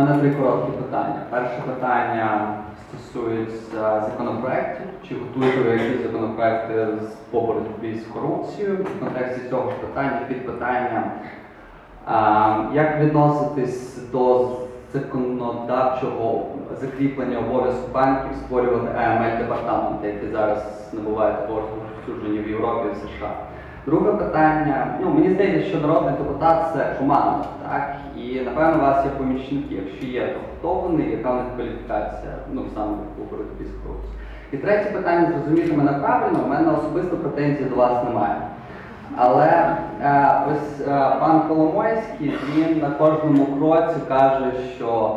У мене три короткі питання. Перше питання стосується законопроєктів. Чи готуєте ви якісь законопроекти з боротьбі з корупцією? В контексті цього ж питання під питанням, як відноситись до законодавчого закріплення обов'язку банків створювати aml департаменти, які зараз набувають такого в Європі і США? Друге питання. Ну мені здається, що народний депутат це команда, так? І напевно у вас є помічники. Якщо є, то хто вони, яка в них кваліфікація, ну саме у боротьбі з корупцією. І третє питання, зрозуміти мене правильно, у мене особисто претензій до вас немає. Але е, ось е, пан Коломойський він на кожному кроці каже, що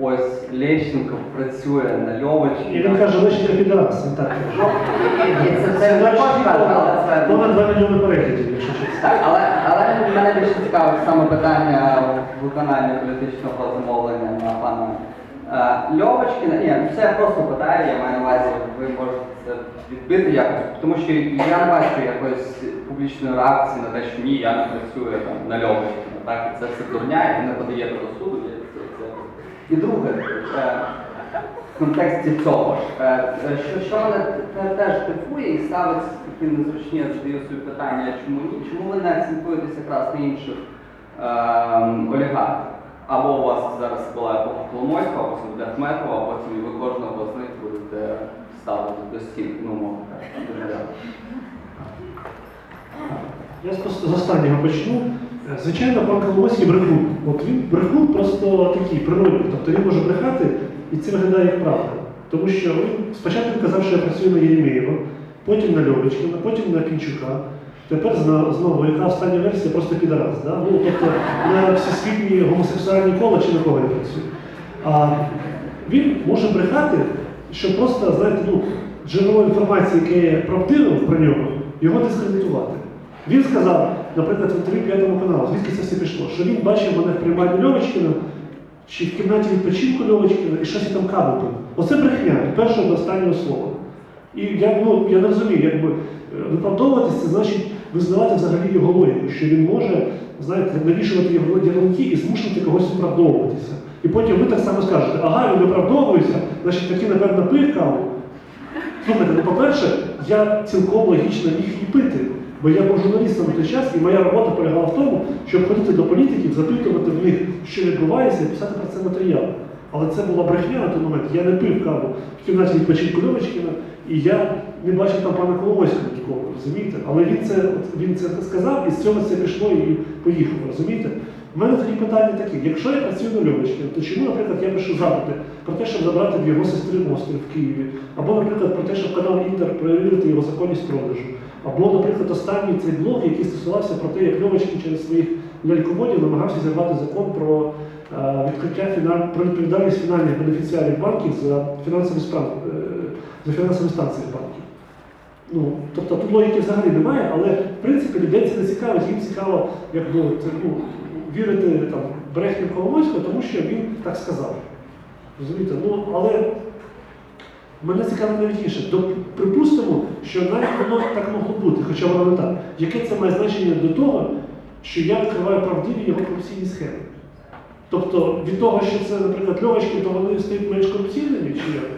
ось Лещенко працює на Льовочці. І він каже, лише підарас, він так І це все але Понад 2 мільйони переглядів, якщо чесно. Але, мене більше цікавить саме питання виконання політичного замовлення на пана е, Льовочкіна. Ні, це я просто питаю, я маю на увазі, ви можете це відбити якось, тому що я не бачу якоїсь публічної реакції на те, що ні, я не працюю там на Льовочкіна. Так, це все дурня, і не подаєте до суду. І друге, е, в контексті цього ж, е, е, що, що мене теж дивує і ставить такі незручні, я задаю собі питання, чому ні? Чому ви не акцентуєтесь якраз на інших е, олігархів? Або у вас зараз була епоха Коломойського, або Ахметова, а потім ви кожного з них будете ставити до стін, ну, мовно. Я з останнього почну. Е, Звичайно, пан Коломойський брехун. От він брехун просто такий природний. Тобто він може брехати, і це виглядає як правда. Тому що він спочатку казав, що я працюю на Єремєєва, потім на Льовочкіна, потім на Пінчука. Тепер знову, яка остання версія, просто підарас. Да? Ну, тобто на всесвітні гомосексуальні кола чи на кого я працюю. А він може брехати, що просто, знаєте, ну, джерело інформації, яке є правдивим про нього, його дискредитувати. Він сказав, наприклад, в інтерв'ю п'ятому каналу, звідки це все пішло, що він бачив мене в приймальні Льовочкіна, чи в кімнаті відпочинку Льовочкіна, і щось я там каву пив. Оце брехня від першого до останнього слова. І я, ну, я не розумію, якби е, виправдовуватися, це значить визнавати взагалі його логіку, що він може, знаєте, навішувати його ділянки і змушувати когось виправдовуватися. І потім ви так само скажете, ага, він виправдовується, значить таки, напевно, пив каву. Слухайте, ну по-перше, я цілком логічно міг її пити, бо я був журналістом в той час, і моя робота полягала в тому, щоб ходити до політиків, запитувати в що відбувається, і писати про це матеріал. Але це була брехня на той момент. Я не пив каву в кімнаті відпочинку Льовочкіна, і я не бачив там пана Коломойського нікого, розумієте? Але він це, він це сказав, і з цього це пішло і поїхало, розумієте? У мене тоді питання такі: якщо я працюю на Льовочкіна, то чому, наприклад, я пишу запити про те, щоб забрати в його сестри острів в Києві, або, наприклад, про те, щоб канал Інтер перевірити його законність продажу, або, наприклад, останній цей блог, який стосувався про те, як Льовочкін через своїх ляльководів намагався зірвати закон про е, відкриття фінан... про відповідальність фінальних бенефіціарів банків за фінансові справи, е, за фінансові станції банків. Ну, тобто тут логіки взагалі немає, але в принципі людей це не цікавить, їм цікаво, як би, от, ну, вірити там, брехню Коломойського, тому що він так сказав. Розумієте? Ну, але мене цікавить навіть інше. Припустимо, що навіть воно так могло бути, хоча воно не так. Яке це має значення до того, що я відкриваю правдиві його корупційні схеми? Тобто від того, що це, наприклад, Льовочкін, то вони стають менш корупційними, чи як?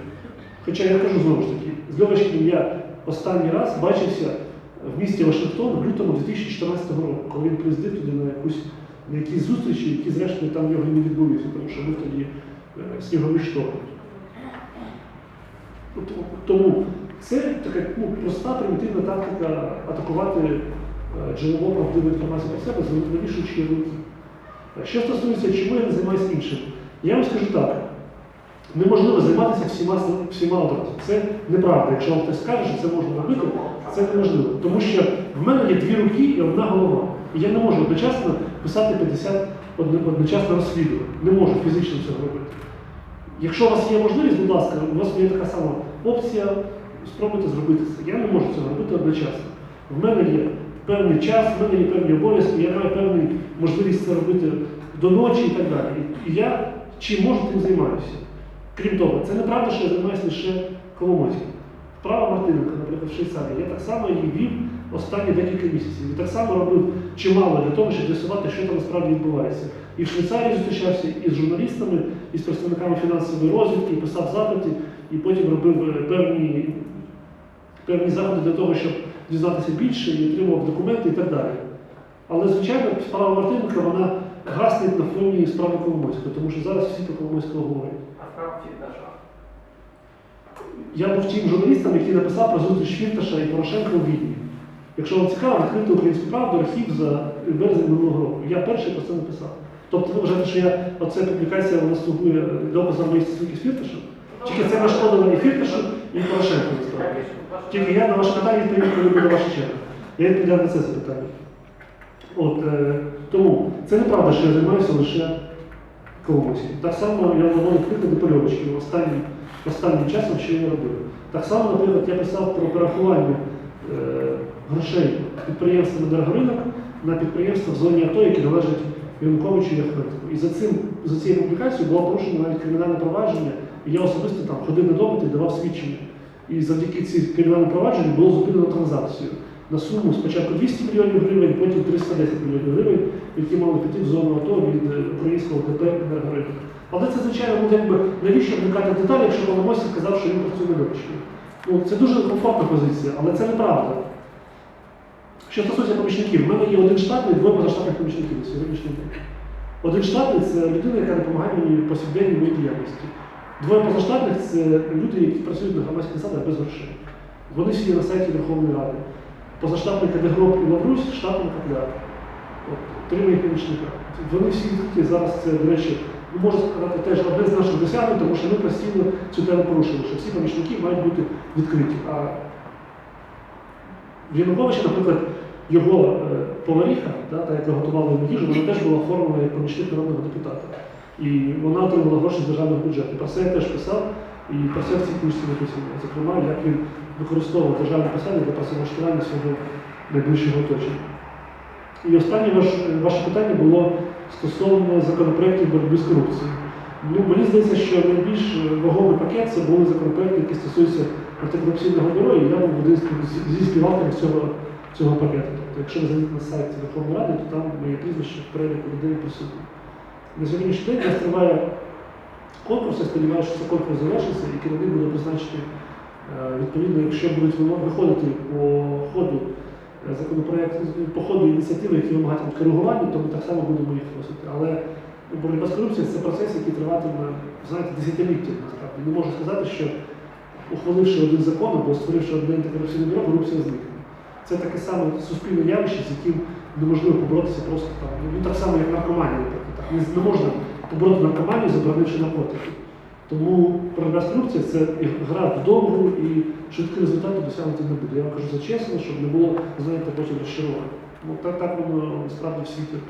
Хоча я кажу знову ж таки, з Льовочкіним я останній раз бачився в місті Вашингтон в лютому 2014 року, коли він приїздив туди на якусь на якісь зустрічі, які зрештою там в нього не відбулися, тому що був тоді е, сніговий шторм. Тому це така ну, проста примітивна тактика атакувати джерело правдивої інформації про себе, навішуючи руки. Що стосується, чому я не займаюся іншим, я вам скажу так. Неможливо займатися всіма, всіма одразу. Це неправда. Якщо вам хтось скаже, що це можна робити, це неможливо. Тому що в мене є дві руки і одна голова. І я не можу одночасно писати 50 одночасно розслідувань. Не можу фізично цього робити. Якщо у вас є можливість, будь ласка, у вас є така сама опція, спробуйте зробити це. Я не можу цього робити одночасно. В мене є певний час, в мене є певні обов'язки, я маю певну можливість це робити до ночі і так далі. І я чим можу, тим займаюся. Крім того, це неправда, що я займаюся лише Коломойським. Вправа Мартиненка, наприклад, в Швейцарії. Я так само її вів останні декілька місяців. І так само робив чимало для того, щоб з'ясувати, що там насправді відбувається. І в Швейцарії зустрічався і з журналістами, і з представниками фінансової розвідки, і писав запити, і потім робив е, певні, певні заходи для того, щоб дізнатися більше, і отримував документи і так далі. Але, звичайно, справа Мартиненка вона гасне на фоні справи Коломойського, тому що зараз всі про Коломойського говорять. А справа Фірташа. Я був тим журналістом, який написав про зустріч Фірташа і Порошенка у Відні. Якщо вам цікаво, відкрити українську правду архів за березень минулого року. Я перший про це написав. Тобто ви вважаєте, що я оця публікація вона слугує доказом моєї стосунки з Фірташем? Тільки це нашкодило і Фірташу, і Порошенку. Тільки я на ваше питання відповім, коли буде ваша черга. Я відповідаю на це запитання. От, е, тому це неправда, що я займаюся лише Коломойським. Так само я наводив приклади польовочків останнім, останнім часом, що я робив. Так само, наприклад, я писав про перерахування е, грошей підприємства «Енергоринок» на підприємства в зоні АТО, які належать Януковичу і Ахметову. І за, цим, за цією публікацією було порушено навіть кримінальне провадження, і я особисто там ходив на допити давав свідчення. І завдяки цій кримінальному провадженню було зупинено транзакцію на суму спочатку 200 мільйонів гривень, потім 310 мільйонів гривень, які мали піти в зону АТО від е, українського ДП «Енергоринок». Але це, звичайно, ну, якби навіщо вникати деталі, якщо Коломойський сказав, що він працює недоречно. Ну, це дуже комфортна позиція, але це неправда. Що стосується помічників, в мене є один штатний, двоє позаштатних помічників на сьогоднішній день. Один штатний це людина, яка допомагає мені по повсякденній моїй діяльності. Двоє позаштатних це люди, які працюють на громадських засадах без грошей. Вони всі на сайті Верховної Ради. Позаштатний Кадегроб і Лаврусь, штатний Капляр. От, три моїх помічника. Вони всі відкриті зараз це, до речі, ну, можна сказати, теж одне з наших досягнень, тому що ми постійно цю тему порушили, що всі помічники мають бути відкриті. А в Януковича, наприклад, його е, поваріха, та, яка готувала йому їжу, вона теж була оформлена як помічник народного депутата. І вона отримала гроші з державного бюджету. Про це я теж писав, і про це в цій книжці написано. Зокрема, як він використовував державне посади для працевлаштування свого найближчого оточення. І останнє ваш, ваше питання було стосовно законопроєктів боротьби з корупцією. Ну, мені здається, що найбільш вагомий пакет це були законопроекти, які стосуються антикорупційного бюро, і я був один зі співавторів цього, цього пакету. Тобто, якщо ви зайдете на сайт Верховної Ради, то там моє прізвище в переліку людей присутні. На сьогоднішній день триває конкурс, я сподіваюся, що цей конкурс завершиться і керівник буде призначений е, відповідно, якщо будуть виходити по ходу е, законопроект, по ходу ініціативи, які вимагатимуть коригування, то ми так само будемо їх вносити. Але боротьба з корупцією це процес, який триватиме, знаєте, десятиліття насправді. Не можу сказати, що ухваливши один закон або створивши одне антикорупційне бюро, корупція зникне. Це таке саме суспільне явище, з яким неможливо поборотися просто там. Ну, так само, як наркоманія, наприклад. Не, не можна побороти наркоманію, заборонивши наркотики. Тому боротьба з корупцією це гра в довгу і швидкі результати досягнути не буде. Я вам кажу за чесно, щоб не було, знаєте, потім розчарування. Ну так, так воно насправді в світі